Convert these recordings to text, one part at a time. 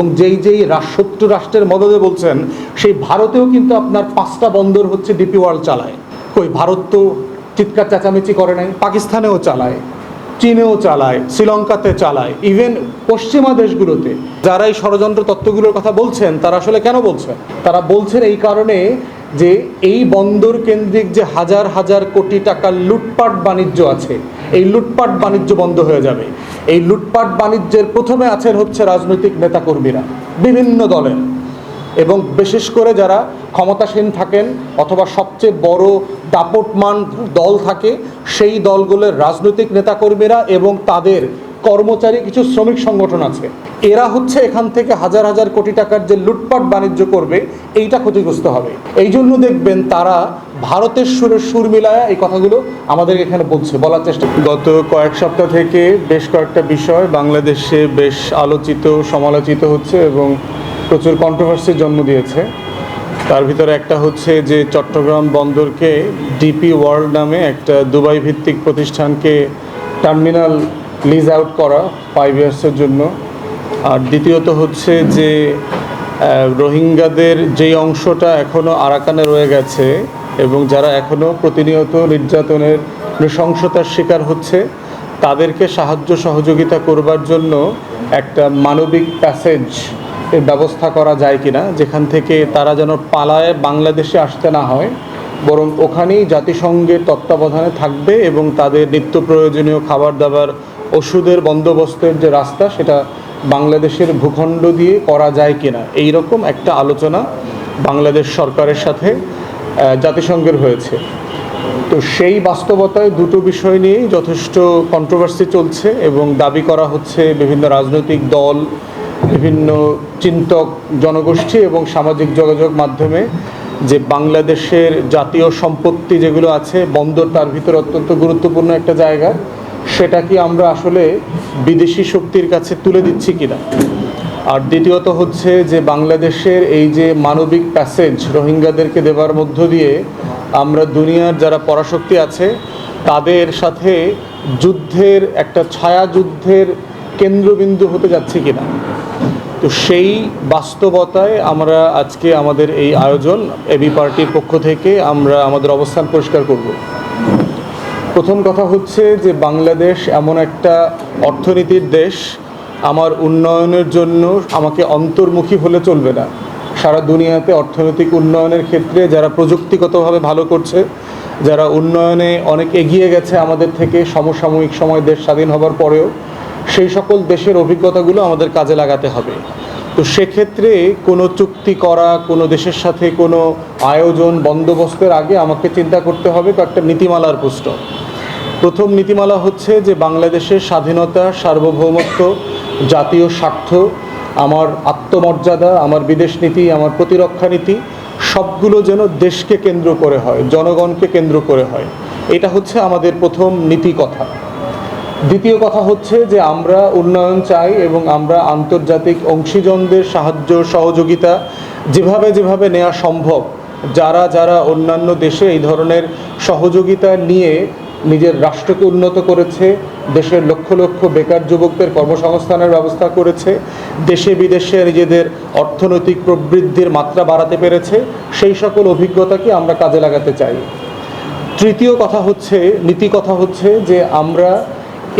এবং যেই যেই শত্রু রাষ্ট্রের মদদে বলছেন, সেই ভারতেও কিন্তু আপনার পাঁচটা বন্দর হচ্ছে ডিপি ওয়ার্ল্ড চালায়। কই, ভারত তো চিৎকার চেঁচামেচি করে নাই, পাকিস্তানেও চালায়, চীনেও চালায়, শ্রীলঙ্কাতে চালায় ইভেন পশ্চিমা দেশগুলোতে। যারা এই ষড়যন্ত্র তত্ত্বগুলোর কথা বলছেন, তারা আসলে কেন বলছেন? তারা বলছেন এই কারণে যে এই বন্দর কেন্দ্রিক যে হাজার হাজার কোটি টাকার লুটপাট বাণিজ্য আছে এই লুটপাট বাণিজ্য বন্ধ হয়ে যাবে। এই লুটপাট বাণিজ্যের প্রথমে আছেন হচ্ছে রাজনৈতিক নেতাকর্মীরা, বিভিন্ন দলের। এবং বিশেষ করে যারা ক্ষমতাসীন থাকেন অথবা সবচেয়ে বড় দাপটমান দল থাকে, সেই দলগুলোর রাজনৈতিক নেতাকর্মীরা এবং তাদের কর্মচারী, কিছু শ্রমিক সংগঠন আছে। এরা হচ্ছে এখান থেকে হাজার হাজার কোটি টাকার যে লুটপাট বাণিজ্য করবে, এইটা ক্ষতিগ্রস্ত হবে। এই জন্য দেখবেন তারা ভারতের সুরে সুর মিলায়া এই কথাগুলো আমাদের এখানে বলছে, বলার চেষ্টা গত কয়েক সপ্তাহ থেকে বেশ কয়েকটা বিষয় বাংলাদেশে বেশ আলোচিত, সমালোচিত হচ্ছে এবং প্রচুর কন্ট্রোভার্সির জন্ম দিয়েছে। তার ভিতরে একটা হচ্ছে যে চট্টগ্রাম বন্দরকে ডিপি ওয়ার্ল্ড নামে একটা দুবাই ভিত্তিক প্রতিষ্ঠানকে টার্মিনাল লিজ আউট করা ফাইভ ইয়ার্সের জন্য। আর দ্বিতীয়ত হচ্ছে যে রোহিঙ্গাদের যেই অংশটা এখনও আরাকানে রয়ে গেছে এবং যারা এখনও প্রতিনিয়ত নির্যাতনের নৃশংসতার শিকার হচ্ছে, তাদেরকে সাহায্য সহযোগিতা করবার জন্য একটা মানবিক প্যাসেজ এর ব্যবস্থা করা যায় কিনা, যেখান থেকে তারা যেন পালায় বাংলাদেশে আসতে না হয়, বরং ওখানেই জাতিসংঘের তত্ত্বাবধানে থাকবে এবং তাদের নিত্য প্রয়োজনীয় খাবার দাবার ওষুধের বন্দোবস্তের যে রাস্তা, সেটা বাংলাদেশের ভূখণ্ড দিয়ে করা যায় কিনা এই রকম একটা আলোচনা বাংলাদেশ সরকারের সাথে জাতিসংঘের হয়েছে। তো সেই বাস্তবতায় দুটো বিষয় নিয়েই যথেষ্ট কন্ট্রোভার্সি চলছে এবং দাবি করা হচ্ছে বিভিন্ন রাজনৈতিক দল, বিভিন্ন চিন্তক জনগোষ্ঠী এবং সামাজিক যোগাযোগ মাধ্যমে যে বাংলাদেশের জাতীয় সম্পত্তি যেগুলো আছে, বন্দর তার ভিতরে অত্যন্ত গুরুত্বপূর্ণ একটা জায়গা। সেটা কি আমরা আসলে বিদেশি শক্তির কাছে তুলে দিচ্ছি কিনা? আর দ্বিতীয়ত হচ্ছে যে বাংলাদেশের এই যে মানবিক প্যাসেজ রোহিঙ্গাদেরকে দেবার মধ্য দিয়ে আমরা দুনিয়ার যারা পরাশক্তি আছে, তাদের সাথে যুদ্ধের একটা ছায়া যুদ্ধের কেন্দ্রবিন্দু হতে যাচ্ছে কিনা? তো সেই বাস্তবতায় আমরা আজকে আমাদের এই আয়োজন, এবি পার্টির পক্ষ থেকে আমরা আমাদের অবস্থান পরিষ্কার করব। প্রথম কথা হচ্ছে যে বাংলাদেশ এমন একটা অর্থনীতির দেশ। আমার উন্নয়নের জন্য আমাকে অন্তর্মুখী হলে চলবে না। সারা দুনিয়াতে অর্থনৈতিক উন্নয়নের ক্ষেত্রে যারা প্রযুক্তিগতভাবে ভালো করছে, যারা উন্নয়নে অনেক এগিয়ে গেছে আমাদের থেকে সমসাময়িক সময় দেশ স্বাধীন হবার পরেও, সেই সকল দেশের অভিজ্ঞতাগুলো আমাদের কাজে লাগাতে হবে। তো সেক্ষেত্রে কোনো চুক্তি করা, কোনো দেশের সাথে কোনো আয়োজন, বন্দোবস্তের আগে আমাকে চিন্তা করতে হবে কয়েকটা নীতিমালার প্রশ্ন প্রথম নীতিমালা হচ্ছে যে বাংলাদেশের স্বাধীনতা, সার্বভৌমত্ব, জাতীয় স্বার্থ, আমার আত্মমর্যাদা, আমার বিদেশ নীতি, আমার প্রতিরক্ষা নীতি, সবগুলো যেন দেশকে কেন্দ্র করে হয়, জনগণকে কেন্দ্র করে হয়। এটা হচ্ছে আমাদের প্রথম নীতি কথা দ্বিতীয় কথা হচ্ছে যে আমরা উন্নয়ন চাই এবং আমরা আন্তর্জাতিক অংশীজনদের সাহায্য, সহযোগিতা যেভাবে যেভাবে নেওয়া সম্ভব, যারা যারা অন্যান্য দেশে এই ধরনের সহযোগিতা নিয়ে নিজের রাষ্ট্রকে উন্নত করেছে, দেশের লক্ষ লক্ষ বেকার যুবকদের কর্মসংস্থানের ব্যবস্থা করেছে, দেশে বিদেশে নিজেদের অর্থনৈতিক প্রবৃদ্ধির মাত্রা বাড়াতে পেরেছে, সেই সকল অভিজ্ঞতাকে আমরা কাজে লাগাতে চাই। তৃতীয় কথা হচ্ছে, নীতি কথা হচ্ছে যে আমরা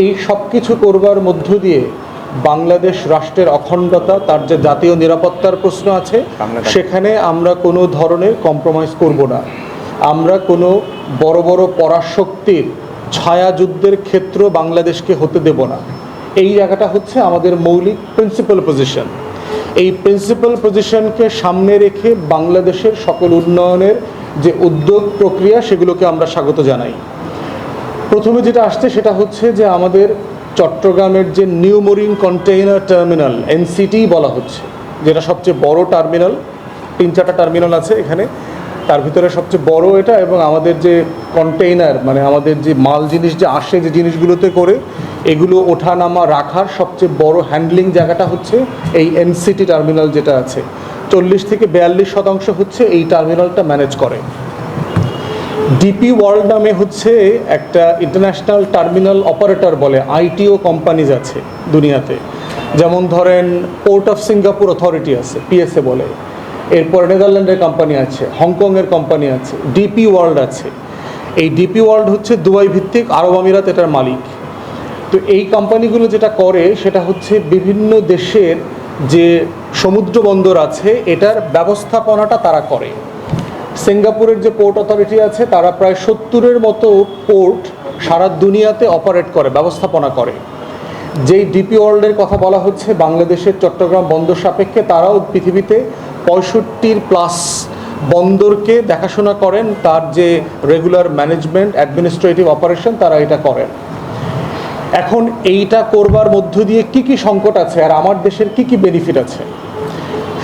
এই সব কিছু করবার মধ্য দিয়ে বাংলাদেশ রাষ্ট্রের অখণ্ডতা তার যে জাতীয় নিরাপত্তার প্রশ্ন আছে সেখানে আমরা কোনো ধরনের কম্প্রোমাইজ করব না। আমরা কোনো বড় বড় পরাশক্তির ছায়া যুদ্ধের ক্ষেত্র বাংলাদেশকে হতে দেব না। এই জায়গাটা হচ্ছে আমাদের মৌলিক প্রিন্সিপাল পজিশন এই প্রিন্সিপাল পজিশনকে সামনে রেখে বাংলাদেশের সকল উন্নয়নের যে উদ্যোগ প্রক্রিয়া সেগুলোকে আমরা স্বাগত জানাই। প্রথমে যেটা আসছে সেটা হচ্ছে যে আমাদের চট্টগ্রামের যে new mooring container terminal, NCT বলা হচ্ছে, যেটা সবচেয়ে বড় টার্মিনাল, তিন চারটা টার্মিনাল আছে এখানে। তার ভিতরে সবচেয়ে বড় এটা এবং আমাদের যে কন্টেইনার মানে আমাদের যে মাল জিনিস যে আসে যে জিনিসগুলোতে করে, এগুলো ওঠা নামা রাখার সবচেয়ে বড় হ্যান্ডলিং জায়গাটা হচ্ছে এই এনসিটি টার্মিনাল যেটা আছে। চল্লিশ থেকে বিয়াল্লিশ শতাংশ হচ্ছে এই টার্মিনালটা ম্যানেজ করে। ডিপি ওয়ার্ল্ড নামে হচ্ছে একটা ইন্টারন্যাশনাল টার্মিনাল অপারেটর বলে, আইটিও কোম্পানিজ আছে দুনিয়াতে। যেমন ধরেন পোর্ট অফ সিঙ্গাপুর অথরিটি আছে, পিএসএ বলে। এরপর নেদারল্যান্ডের কোম্পানি আছে, হংকংয়ের কোম্পানি আছে, ডিপি ওয়ার্ল্ড আছে। এই ডিপি ওয়ার্ল্ড হচ্ছে দুবাই ভিত্তিক, আরব আমিরাত এটার মালিক। তো এই কোম্পানিগুলো যেটা করে, সেটা হচ্ছে বিভিন্ন দেশের যে সমুদ্র বন্দর আছে, এটার ব্যবস্থাপনাটা তারা করে। সিঙ্গাপুরের যে পোর্ট অথরিটি আছে, তারা প্রায় সত্তরের মতো পোর্ট সারা দুনিয়াতে অপারেট করে, ব্যবস্থাপনা করে। যেই ডিপি ওয়ার্ল্ডের কথা বলা হচ্ছে, বাংলাদেশের চট্টগ্রাম বন্দর সাপেক্ষে তারাও পৃথিবীতে পঁয়ষট্টির প্লাস বন্দরকে দেখাশোনা করেন, তার যে রেগুলার ম্যানেজমেন্ট অ্যাডমিনিস্ট্রেটিভ অপারেশন তারা এটা করেন। এখন এইটা করবার মধ্য দিয়ে কি কি সংকট আছে, আর আমার দেশের কি কি বেনিফিট আছে?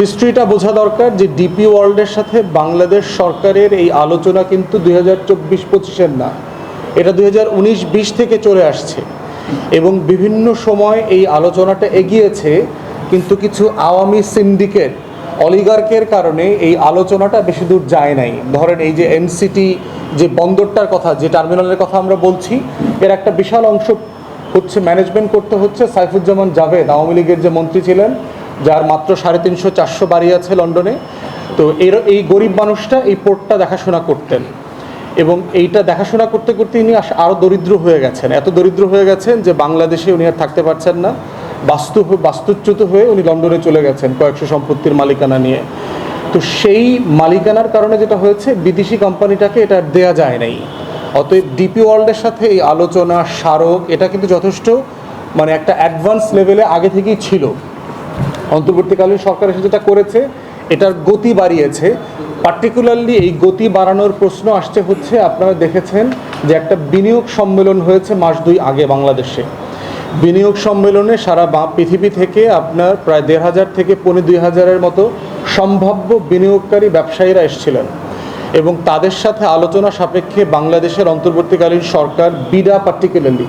হিস্ট্রিটা বোঝা দরকার যে ডিপি ওয়ার্ল্ডের সাথে বাংলাদেশ সরকারের এই আলোচনা কিন্তু দুই হাজার চব্বিশ পঁচিশের না। এটা দুই হাজার উনিশ বিশ থেকে চলে আসছে এবং বিভিন্ন সময় এই আলোচনাটা এগিয়েছে, কিন্তু কিছু আওয়ামী সিন্ডিকেট, অলিগার্কের কারণে এই আলোচনাটা বেশি দূর যায় নাই। ধরেন এই যে এনসিটি যে বন্দরটার কথা, যে টার্মিনালের কথা আমরা বলছি, এর একটা বিশাল অংশ হচ্ছে ম্যানেজমেন্ট করতে হচ্ছে সাইফুজ্জামান জাভেদ, আওয়ামী লীগের যে মন্ত্রী ছিলেন যার মাত্র সাড়ে তিনশো চারশো বাড়ি আছে লন্ডনে। তো এর এই গরিব মানুষটা এই পোর্টটা দেখাশোনা করতেন। এবং এইটা দেখাশোনা করতে করতে ইনি আরও দরিদ্র হয়ে গেছেন। এত দরিদ্র হয়ে গেছেন যে বাংলাদেশে উনি আর থাকতে পারছেন না। বাস্তু বাস্তুচ্যুত হয়ে উনি লন্ডনে চলে গেছেন কয়েকশো সম্পত্তির মালিকানা নিয়ে। তো সেই মালিকানার কারণে যেটা হয়েছে, বিদেশি কোম্পানিটাকে এটা দেয়া যায় নাই। অতএব ডিপি ওয়ার্ল্ডের সাথে এই আলোচনা, স্মারক, এটা কিন্তু যথেষ্ট মানে একটা অ্যাডভান্স লেভেলে আগে থেকেই ছিল। অন্তর্বর্তীকালীন সরকার এসে যেটা করেছে, এটার গতি বাড়িয়েছে। পার্টিকুলারলি এই গতি বাড়ানোর প্রশ্ন আসছে হচ্ছে, আপনারা দেখেছেন যে একটা বিনিয়োগ সম্মেলন হয়েছে মাস দুই আগে বাংলাদেশে। বিনিয়োগ সম্মেলনে সারা পৃথিবী থেকে আপনার প্রায় দেড় হাজার থেকে পৌনে দুই হাজারের মতো সম্ভাব্য বিনিয়োগকারী ব্যবসায়ীরা এসেছিলেন। এবং তাদের সাথে আলোচনা সাপেক্ষে বাংলাদেশের অন্তর্বর্তীকালীন সরকার BIDA particularly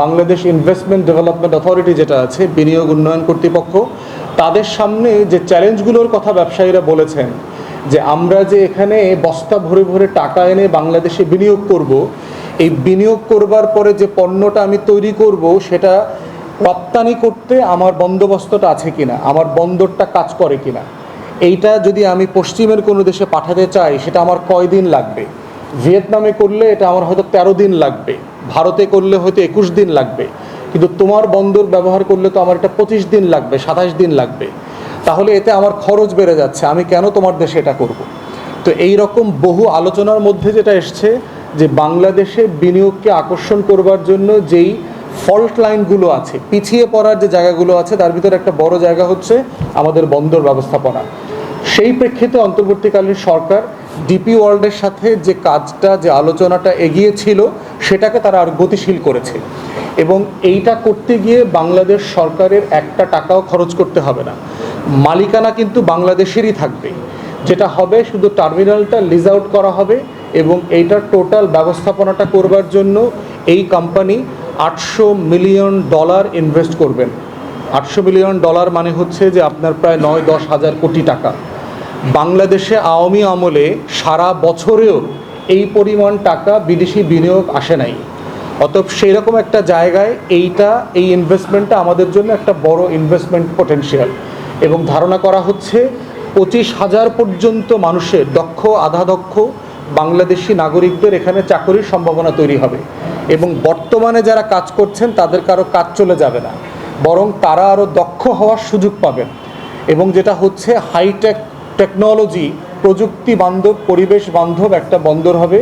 Bangladesh investment development authority যেটা আছে, বিনিয়োগ উন্নয়ন কর্তৃপক্ষ তাদের সামনে যে চ্যালেঞ্জগুলোর কথা ব্যবসায়ীরা বলেছেন, যে আমরা যে এখানে বস্তা ভরে ভরে টাকা এনে বাংলাদেশে বিনিয়োগ করব, এই বিনিয়োগ করবার পরে যে পণ্যটা আমি তৈরি করব, সেটা রপ্তানি করতে আমার বন্দোবস্তটা আছে কিনা, আমার বন্দরটা কাজ করে কিনা। এইটা যদি আমি পশ্চিমের কোনো দেশে পাঠাতে চাই, সেটা আমার কয়দিন লাগবে? ভিয়েতনামে করলে এটা আমার হয়তো তেরো দিন লাগবে। ভারতে করলে হয়তো একুশ দিন লাগবে। কিন্তু তোমার বন্দর ব্যবহার করলে তো আমার এটা পঁচিশ দিন লাগবে, সাতাশ দিন লাগবে তাহলে এতে আমার খরচ বেড়ে যাচ্ছে, আমি কেন তোমার দেশে এটা করব। তো এই রকম বহু আলোচনার মধ্যে যেটা এসছে, যে বাংলাদেশে বিনিয়োগকে আকর্ষণ করবার জন্য যেই ফল্ট লাইনগুলো আছে, পিছিয়ে পড়ার যে জায়গাগুলো আছে, তার ভিতরে একটা বড় জায়গা হচ্ছে আমাদের বন্দর ব্যবস্থাপনা সেই প্রেক্ষিতে অন্তর্বর্তীকালীন সরকার, ডিপি ওয়ার্ল্ডের সাথে যে কাজটা, যে আলোচনাটা এগিয়েছিল সেটাকে তারা আর গতিশীল করেছে। এবং এইটা করতে গিয়ে বাংলাদেশ সরকারের একটা টাকাও খরচ করতে হবে না। মালিকানা কিন্তু বাংলাদেশেরই থাকবে। যেটা হবে শুধু টার্মিনালটা লিজ আউট করা হবে এবং এইটার টোটাল ব্যবস্থাপনাটা করবার জন্য এই কোম্পানি আটশো মিলিয়ন ডলার ইনভেস্ট করবেন। আটশো মিলিয়ন ডলার মানে হচ্ছে যে আপনার প্রায় নয় দশ হাজার কোটি টাকা। বাংলাদেশে আওয়ামী আমলে সারা বছরেও এই পরিমাণ টাকা বিদেশি বিনিয়োগ আসে নাই। অতএব সেই রকম একটা জায়গায় এইটা, এই ইনভেস্টমেন্টটা আমাদের জন্য একটা বড় ইনভেস্টমেন্ট পটেনশিয়াল এবং ধারণা করা হচ্ছে পঁচিশ হাজার পর্যন্ত মানুষের দক্ষ আধা দক্ষ বাংলাদেশি নাগরিকদের এখানে চাকরির সম্ভাবনা তৈরি হবে। এবং বর্তমানে যারা কাজ করছেন তাদের কারও কাজ চলে যাবে না। বরং তারা আরও দক্ষ হওয়ার সুযোগ পাবেন। এবং যেটা হচ্ছে হাইটেক টেকনোলজি প্রযুক্তি বান্ধব, পরিবেশ বান্ধব একটা বন্দর হবে,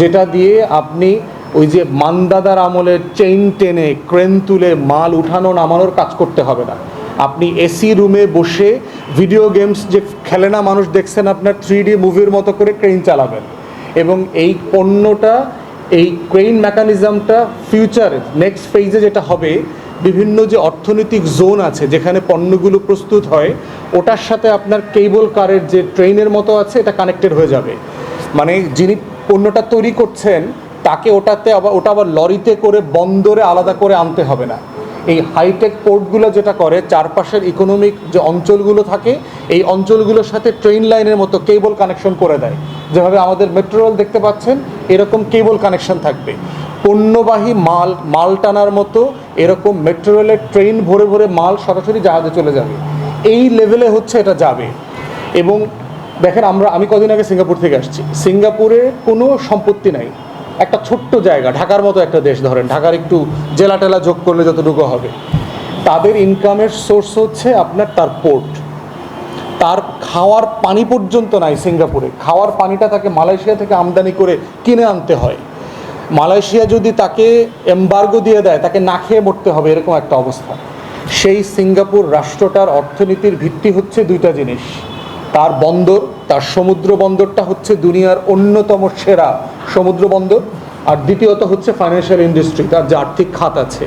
যেটা দিয়ে আপনি ওই যে মান্দাদার আমলের চেইন টেনে ক্রেন তুলে মাল উঠানো, নামানোর কাজ করতে হবে না। আপনি এসি রুমে বসে ভিডিও গেমস যে খেলে না মানুষ দেখছেন আপনার থ্রি ডি মুভির মতো করে ক্রেন চালাবেন। এবং এই পণ্যটা, এই ক্রেইন মেকানিজমটা ফিউচার নেক্সট ফেজে যেটা হবে বিভিন্ন যে অর্থনৈতিক জোন আছে, যেখানে পণ্যগুলো প্রস্তুত হয়, ওটার সাথে আপনার কেবল কারের যে ট্রেনের মতো আছে, এটা কানেক্টেড হয়ে যাবে। মানে যিনি পণ্যটা তৈরি করছেন, তাকে ওটাতে আবার, ওটা আবার লরিতে করে, বন্দরে আলাদা করে আনতে হবে না। এই হাইটেক পোর্টগুলো যেটা করে, চারপাশের ইকোনমিক যে অঞ্চলগুলো থাকে, এই অঞ্চলগুলোর সাথে ট্রেন লাইনের মতো কেবল কানেকশন করে দেয়। যেভাবে আমাদের মেট্রো রেল দেখতে পাচ্ছেন, এরকম কেবল কানেকশন থাকবে। পণ্যবাহী মাল মাল টানার মতো এরকম মেট্রো রেলের ট্রেন ভরে ভরে মাল সরাসরি জাহাজে চলে যাবে। এই লেভেলে হচ্ছে এটা যাবে। এবং দেখেন আমরা, আমি কদিন আগে সিঙ্গাপুর থেকে আসছি। সিঙ্গাপুরে কোনো সম্পত্তি নাই। একটা ছোট্ট জায়গা, ঢাকার মতো একটা দেশ ধরেন। ঢাকার একটু জেলা টেলা যোগ করলে যতটুকু হবে। তাদের ইনকামের সোর্স হচ্ছে আপনার তার পোর্ট তার খাওয়ার পানি পর্যন্ত নাই সিঙ্গাপুরে। খাওয়ার পানিটা তাকে মালয়েশিয়া থেকে আমদানি করে কিনে আনতে হয়। মালয়েশিয়া যদি তাকে এম্বার্গো দিয়ে দেয়, তাকে না খেয়ে মরতে হবে, এরকম একটা অবস্থা। সেই সিঙ্গাপুর রাষ্ট্রটার অর্থনীতির ভিত্তি হচ্ছে দুইটা জিনিস। তার বন্দর, তার সমুদ্র বন্দরটা হচ্ছে দুনিয়ার অন্যতম সেরা সমুদ্র বন্দর। আর দ্বিতীয়ত হচ্ছে ফাইন্যান্সিয়াল ইন্ডাস্ট্রি তার যে আর্থিক খাত আছে।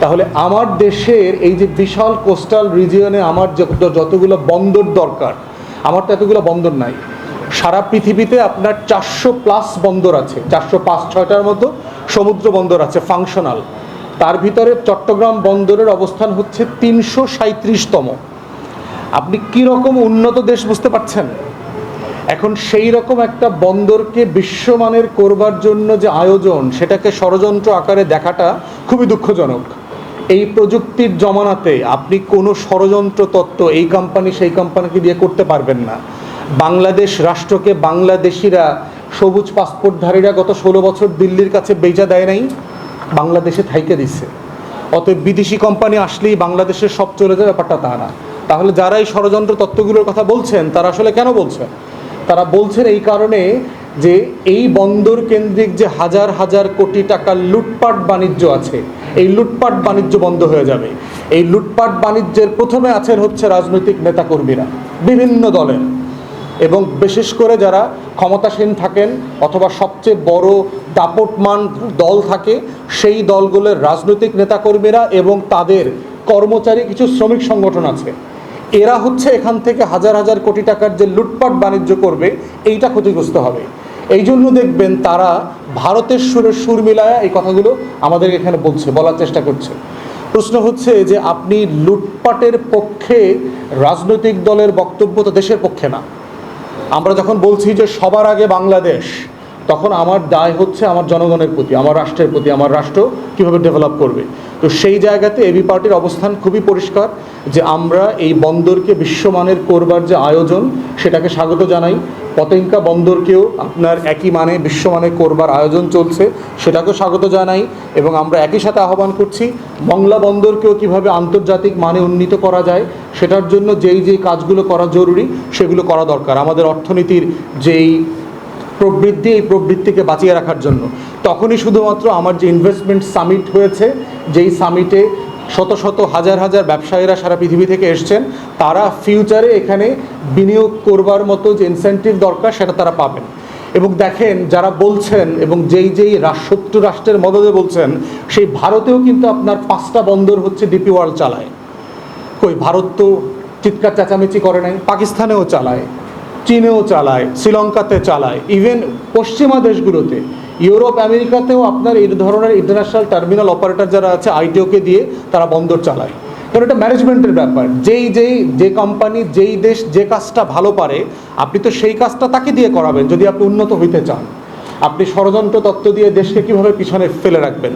তাহলে আমার দেশের এই যে বিশাল কোস্টাল রিজিয়নে আমার যতগুলো বন্দর দরকার, আমার তো এতগুলো বন্দর নাই। সারা পৃথিবীতে আপনার চারশো প্লাস বন্দর আছে। চারশো পাঁচ, ছয়টার মতো সমুদ্র বন্দর আছে ফাংশনাল তার ভিতরে চট্টগ্রাম বন্দরের অবস্থান হচ্ছে তিনশো সাঁত্রিশতম আপনি কীরকম উন্নত দেশ বুঝতে পারছেন? এখন সেই রকম একটা বন্দরকে বিশ্বমানের করবার জন্য যে আয়োজন, সেটাকে ষড়যন্ত্র আকারে দেখাটা খুবই দুঃখজনক। এই প্রযুক্তির জমানাতে আপনি কোনো ষড়যন্ত্র তত্ত্ব এই কোম্পানি সেই কোম্পানিকে দিয়ে করতে পারবেন না। বাংলাদেশ রাষ্ট্রকে বাংলাদেশিরা সবুজ পাসপোর্টধারীরা গত ষোলো বছর দিল্লির কাছে বেজা দেয় নাই, বাংলাদেশে থাইকে দিচ্ছে অতএব বিদেশি কোম্পানি আসলেই বাংলাদেশের সব চলে যায় ব্যাপারটা তা না। তাহলে যারা এই ষড়যন্ত্র তত্ত্বগুলোর কথা বলছেন, তারা আসলে কেন বলছেন? তারা বলছেন এই কারণে যে এই বন্দর কেন্দ্রিক যে হাজার হাজার কোটি টাকার লুটপাট বাণিজ্য আছে, এই লুটপাট বাণিজ্য বন্ধ হয়ে যাবে। এই লুটপাট বাণিজ্যের প্রথমে আছেন হচ্ছে রাজনৈতিক নেতাকর্মীরা, বিভিন্ন দলের। এবং বিশেষ করে যারা ক্ষমতাসীন থাকেন অথবা সবচেয়ে বড় দাপটমান দল থাকে, সেই দলগুলোর রাজনৈতিক নেতাকর্মীরা এবং তাদের কর্মচারী কিছু শ্রমিক সংগঠন আছে। এরা হচ্ছে এখান থেকে হাজার হাজার কোটি টাকার যে লুটপাট বাণিজ্য করবে, এইটা ক্ষতিগ্রস্ত হবে। এই জন্য দেখবেন তারা ভারতের সুরে সুর মিলায়া এই কথাগুলো আমাদের এখানে বলছে, বলার চেষ্টা করছে। প্রশ্ন হচ্ছে যে আপনি লুটপাটের পক্ষে রাজনৈতিক দলের বক্তব্য তো দেশের পক্ষে না। আমরা যখন বলছি যে সবার আগে বাংলাদেশ তখন আমার দায় হচ্ছে আমার জনগণের প্রতি, আমার রাষ্ট্রের প্রতি, আমার রাষ্ট্র কীভাবে ডেভেলপ করবে। তো সেই জায়গাতে এবি পার্টির অবস্থান খুবই পরিষ্কার, যে আমরা এই বন্দরকে বিশ্বমানের করবার যে আয়োজন, সেটাকে স্বাগত জানাই। পতেঙ্কা বন্দরকেও আপনার একই মানে বিশ্বমানের করবার আয়োজন চলছে, সেটাকেও স্বাগত জানাই এবং আমরা একই সাথে আহ্বান করছি, মংলা বন্দরকেও কীভাবে আন্তর্জাতিক মানে উন্নীত করা যায়, সেটার জন্য যেই যেই কাজগুলো করা জরুরি, সেগুলো করা দরকার। আমাদের অর্থনীতির যেই প্রবৃদ্ধি, এই প্রবৃত্তিকে বাঁচিয়ে রাখার জন্য। তখনই শুধুমাত্র আমার যে ইনভেস্টমেন্ট সামিট হয়েছে, যেই সামিটে শত শত, হাজার হাজার ব্যবসায়ীরা সারা পৃথিবী থেকে এসছেন, তারা ফিউচারে এখানে বিনিয়োগ করবার মতো যে ইনসেন্টিভ দরকার, সেটা তারা পাবেন। এবং দেখেন, যারা বলছেন এবং যেই যেই রাষ্ট্র শত্রু রাষ্ট্রের মদদে বলছেন, সেই ভারতেও কিন্তু আপনার পাঁচটা বন্দর হচ্ছে ডিপি ওয়ার্ল্ড চালায়। কই, ভারত তো চিৎকার, চেঁচামেচি করে নাই, পাকিস্তানেও চালায়। চীনেও চালায়, শ্রীলঙ্কাতে চালায় ইভেন পশ্চিমা দেশগুলোতে। ইউরোপ, আমেরিকাতেও আপনার এই ধরনের ইন্টারন্যাশনাল টার্মিনাল অপারেটর যারা আছে আইটিওকে দিয়ে তারা বন্দর চালায়। কারণ এটা ম্যানেজমেন্টের ব্যাপার। যেই যেই, যে কোম্পানি যেই দেশ যে কাজটা ভালো পারে, আপনি তো সেই কাজটা তাকে দিয়ে করাবেন যদি আপনি উন্নত হইতে চান। আপনি ষড়যন্ত্র তত্ত্ব দিয়ে দেশকে কীভাবে পিছনে ফেলে রাখবেন?